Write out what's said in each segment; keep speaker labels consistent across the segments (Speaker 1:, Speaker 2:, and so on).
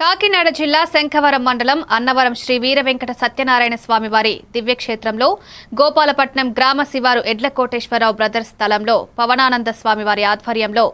Speaker 1: కాకినాడ జిల్లా శంఖవరం మండలం అన్నవరం శ్రీ వీరవెంకట సత్యనారాయణ స్వామి వారి దివ్యక్షేత్రంలో గోపాలపట్నం గ్రామ శివారు ఎడ్లకోటేశ్వరరావు బ్రదర్స్ స్థలంలో పవనానంద స్వామి వారి ఆధ్వర్యంలో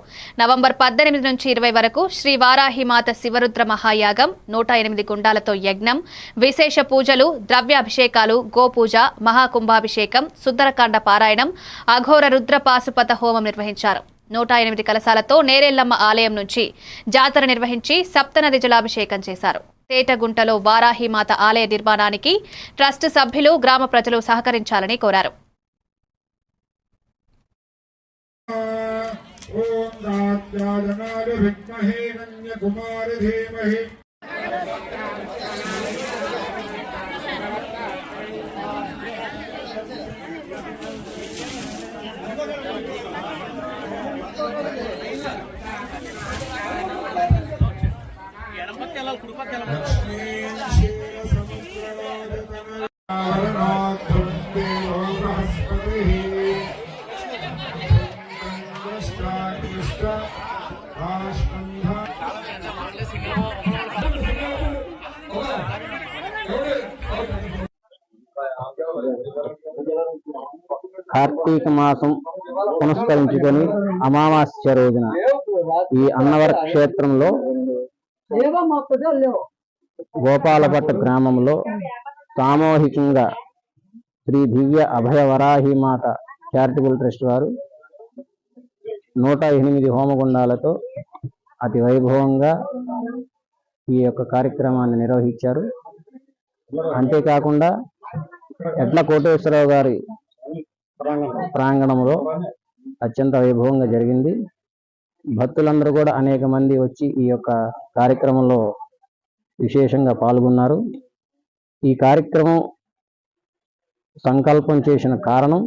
Speaker 1: నవంబర్ పద్దెనిమిది నుంచి ఇరవై వరకు శ్రీ వారాహిమాత శివరుద్ర మహాయాగం నూట ఎనిమిది గుండాలతో యజ్ఞం విశేష పూజలు ద్రవ్యాభిషేకాలు గోపూజ మహాకుంభాభిషేకం సుందరకాండ పారాయణం అఘోర రుద్ర పాశుపత హోమం నిర్వహించారు. నూట ఎనిమిది కలశాలతో నేరెల్లమ్మ ఆలయం నుంచి జాతర నిర్వహించి సప్తనది జలాభిషేకం చేశారు. తేటగుంటలో వారాహిమాత ఆలయ నిర్మాణానికి ట్రస్ట్ సభ్యులు గ్రామ ప్రజలు సహకరించాలని కోరారు.
Speaker 2: ఓం
Speaker 3: కార్తీక మాసం పునస్కరించుకొని అమావాస్య రోజున ఈ అన్నవర క్షేత్రంలో గోపాలపట్ట గ్రామంలో సామూహికంగా శ్రీ దివ్య అభయ వరాహి మాత చారిటబుల్ ట్రస్ట్ వారు నూట ఎనిమిది హోమగుండాలతో అతి వైభవంగా ఈ యొక్క కార్యక్రమాన్ని నిర్వహించారు. అంతేకాకుండా ఎడ్ల కోటేశ్వరరావు గారి ప్రాంగణంలో అత్యంత వైభవంగా జరిగింది. భక్తులందరూ కూడా అనేక మంది వచ్చి ఈ యొక్క కార్యక్రమంలో విశేషంగా పాల్గొన్నారు. ఈ కార్యక్రమం సంకల్పం చేసిన కారణం